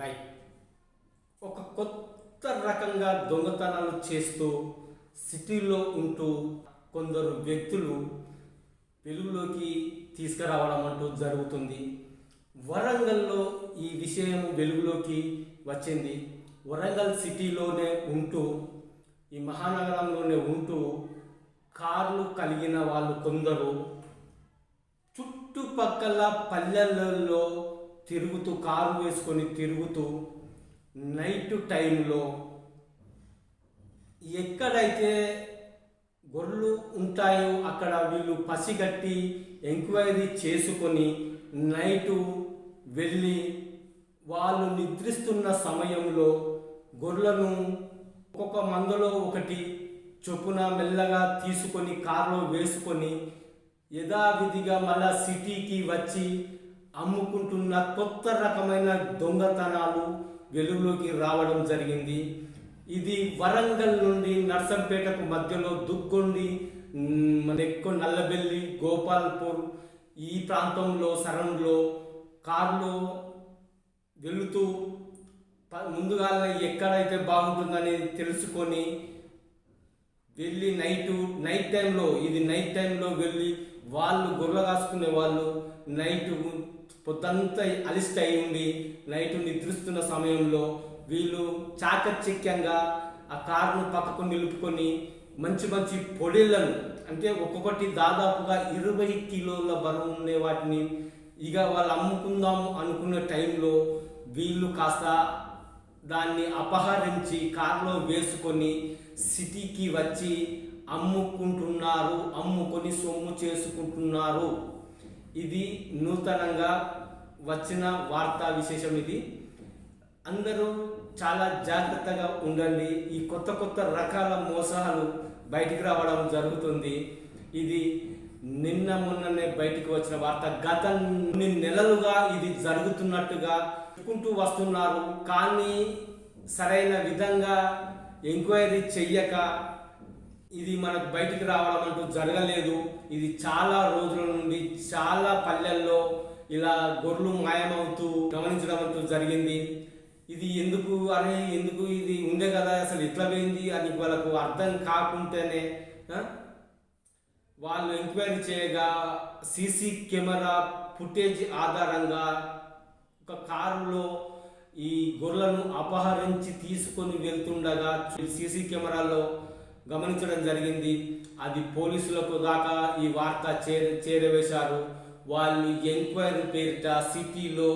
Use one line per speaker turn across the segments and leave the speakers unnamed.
Right ఒక కొత్త రకంగా దొంగతనాలు చేస్తూ సిటీలో ఉంటూ కొందరు వ్యక్తులు వెలుగులోకి తీసుకురావడం అంటూ జరుగుతుంది. వరంగల్లో ఈ విషయం వెలుగులోకి వచ్చింది. వరంగల్ సిటీలోనే ఉంటూ ఈ మహానగరంలోనే ఉంటూ కార్లు కలిగిన వాళ్ళు కొందరు చుట్టుపక్కల పల్లెలలో తిరుగుతూ కారు వేసుకొని తిరుగుతూ నైట్ టైంలో ఎక్కడైతే గొర్రెలు ఉంటాయో అక్కడ వీళ్ళు పసిగట్టి ఎంక్వైరీ చేసుకొని నైటు వెళ్ళి వాళ్ళు నిద్రిస్తున్న సమయంలో గొర్రెలను ఒక్కొక్క మందలో ఒకటి చొప్పున మెల్లగా తీసుకొని కారులో వేసుకొని యథావిధిగా మళ్ళా సిటీకి వచ్చి అమ్ముకుంటున్న కొత్త రకమైన దొంగతనాలు వెలుగులోకి రావడం జరిగింది. ఇది వరంగల్ నుండి నర్సంపేటకు మధ్యలో దుగ్గొండి నెక్కు మన ఎక్కువ నల్లబెల్లి గోపాల్పూర్ ఈ ప్రాంతంలో సరౌండ్లో కారులో వెళుతూ ముందుగా ముందుగానే ఎక్కడైతే బాగుంటుందని తెలుసుకొని వెళ్ళి నైట్ నైట్ టైంలో ఇది నైట్ టైంలో వెళ్ళి వాళ్ళు గొర్రెలు కాసుకునే వాళ్ళు నైట్ పొద్దంతా అలిస్ట్ అయి ఉండి నైట్ నిద్రిస్తున్న సమయంలో వీళ్ళు చాకచక్యంగా ఆ కారును పక్కకు నిలుపుకొని మంచి మంచి పొడిలను అంటే ఒక్కొక్కటి దాదాపుగా ఇరవై కిలోల బరువు ఉండే వాటిని ఇక వాళ్ళు అమ్ముకుందాము అనుకున్న టైంలో వీళ్ళు కాస్త దాన్ని అపహరించి కారులో వేసుకొని సిటీకి వచ్చి అమ్ముకుంటున్నారు అమ్ముకొని సొమ్ము చేసుకుంటున్నారు. ఇది నూతనంగా వచ్చిన వార్తా విశేషం ఇది. అందరూ చాలా జాగ్రత్తగా ఉండండి. ఈ కొత్త కొత్త రకాల మోసాలు బయటికి రావడం జరుగుతుంది. ఇది నిన్న మొన్ననే బయటికి వచ్చిన వార్త గత కొన్ని నెలలుగా ఇది జరుగుతున్నట్టుగా చెప్పుకుంటూ వస్తున్నారు. కానీ సరైన విధంగా ఎంక్వైరీ చెయ్యక ఇది మనకు బయటికి రావడం అంటూ జరగలేదు. ఇది చాలా రోజుల నుండి చాలా పల్లెల్లో ఇలా గొర్రెలు మాయమవుతూ గమనించడం అంటూ జరిగింది. ఇది ఎందుకు అని ఎందుకు ఇది ఉండే కదా అసలు ఎట్లా పోయింది అని వాళ్ళకు అర్థం కాకుంటేనే వాళ్ళు ఎంక్వైరీ చేయగా సీసీ కెమెరా ఫుటేజ్ ఆధారంగా ఒక కారులో ఈ గొర్రెలను అపహరించి తీసుకొని వెళ్తుండగా సీసీ కెమెరాలో గమనించడం జరిగింది. అది పోలీసులకు దాకా ఈ వార్త చేర చేరవేశారు. వాళ్ళు ఎంక్వైరీ పేరిట సిటీలో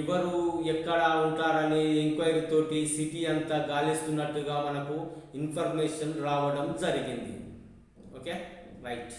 ఎవరు ఎక్కడ ఉంటారనే ఎంక్వైరీ తోటి సిటీ అంతా గాలిస్తున్నట్టుగా మనకు ఇన్ఫర్మేషన్ రావడం జరిగింది. ఓకే? రైట్